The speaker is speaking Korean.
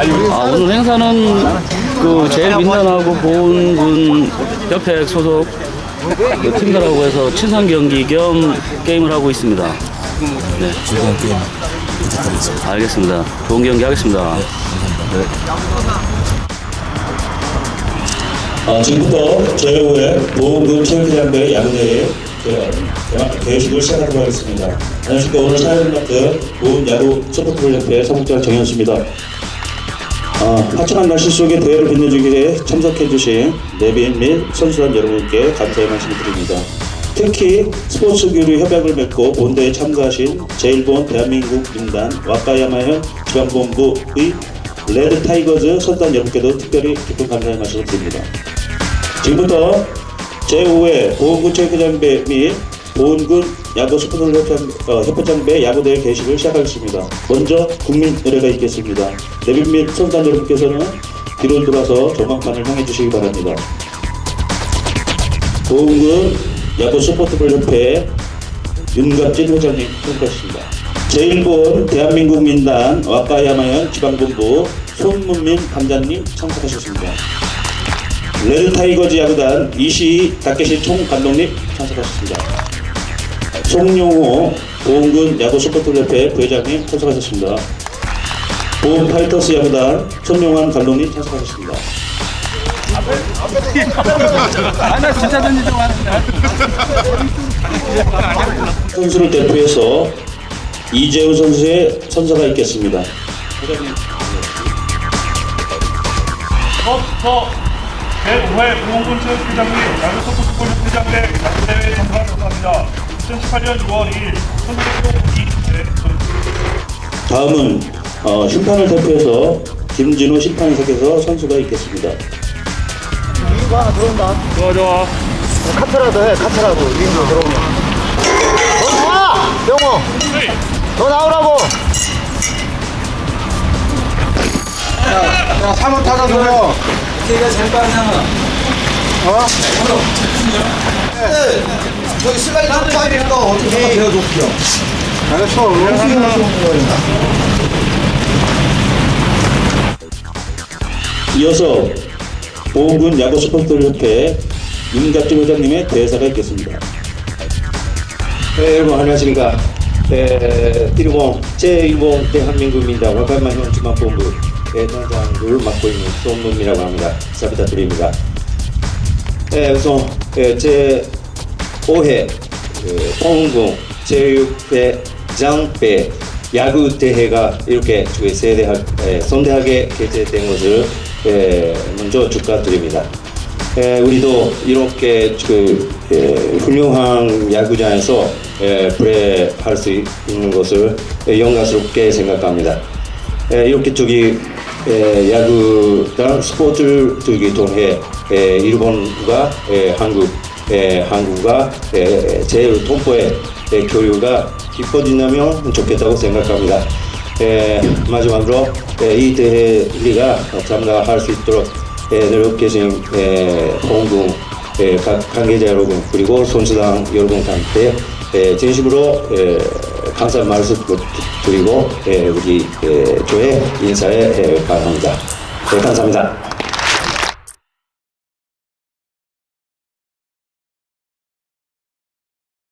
아, 오늘 행사는 그 제일 민단하고 보훈군 협회 소속 그 팀들하고 해서 친선 경기 겸 게임을 하고 있습니다. 네. 즐거운 게임 부탁드리겠습니다. 알겠습니다. 좋은 경기 하겠습니다. 네. 아, 지금부터 제5회 보험금 체육회장배 야구대회 대학 대회식을 시작하도록 하겠습니다. 안녕하십니까. 오늘 사회를 맡은 보험야구 서포트協회 사무장 정현수입니다. 아, 화창한 날씨 속에 대회를 빛내주기 위해 참석해주신 내빈 및 선수단 여러분께 감사의 말씀을 드립니다. 특히 스포츠 교류 협약을 맺고 본대에 참가하신 제1본 대한민국 민단 와카야마현 지방본부의 레드 타이거즈 선수단 여러분께도 특별히 깊은 감사의 말씀을 드립니다. 지금부터 제5회 보훈군 체육회장배 및 보훈군 야구 스포츠 협회장, 어, 야구대회 개식을 시작하겠습니다. 먼저 국민 의례가 있겠습니다. 내빈 및 선수단 여러분께서는 뒤로 돌아서 전광판을 향해 주시기 바랍니다. 보훈군 야구 스포츠볼 협회 윤갑진 회장님 통과하십니다. 제1본 대한민국 민단 와카야마현 지방본부 손문민 감장님 참석하셨습니다. 레드 타이거즈 야구단 이시희 다케시 총감독님 참석하셨습니다. 송용호 보훈군 야구 스포츠협회 부회장님 참석하셨습니다. 보훈 파이터스 야구단 손용환 감독님 참석하셨습니다. 아나 진짜 던지자고 하는데 선수를 대표해서 이재우 선수의 선서가 있겠습니다. 회장님. 저부터 제5회 보험군 체육회장 및 야구스포츠볼 협회장 대 야구대회 참가를 감사합니다. 2018년 6월 2일 선수대표 이재 선수 다음은 어, 심판을 대표해서 김진호 심판석에서 선수가 있겠습니다. 좋아 좋아 카트라도 해, 카트라도. 링도 들어오면. 너 나와! 병호! 너 나오라고! 야, 야, 3번 타자 들어. 걔가 제일 빠르잖아. 어? 네. 저기 슬라이드 파이니까 어떻게 배워줄게요. 알았어. 이어서 보훈군 야구 스포츠협회 윤갑진 회장님의 대사가 있겠습니다. 네, 여러분 안녕하십니까. 에, 일본 제1본 대한민국 민당 와카마현 중앙본부 대단장을 맡고 있는 손문이라고 합니다. 잘 부탁드립니다. 네, 우선 에, 제 5회 그, 포항군 제6회 장배 야구 대회가 이렇게 그 세대하, 에, 선대하게 개최된 것을 에, 먼저 축하드립니다. 에, 우리도 이렇게 그 에, 훌륭한 야구장에서 에, 플레이할 수 있는 것을 에, 영광스럽게 생각합니다. 에, 이렇게 저기 에, 야구단 스포츠를 저기 에, 일본과 에, 한국, 에, 한국과 에, 제일 동포의 에, 교류가 깊어진다면 좋겠다고 생각합니다. 에, 마지막으로 에, 이 대회 우리가 참가할 수 있도록 에, 노력해주신 에, 홍궁 에, 각 관계자 여러분 그리고 선수단 여러분한테 에, 진심으로 에, 감사 말씀 드리고 에, 우리 에, 교회 인사에 에, 바랍니다. 네, 감사합니다.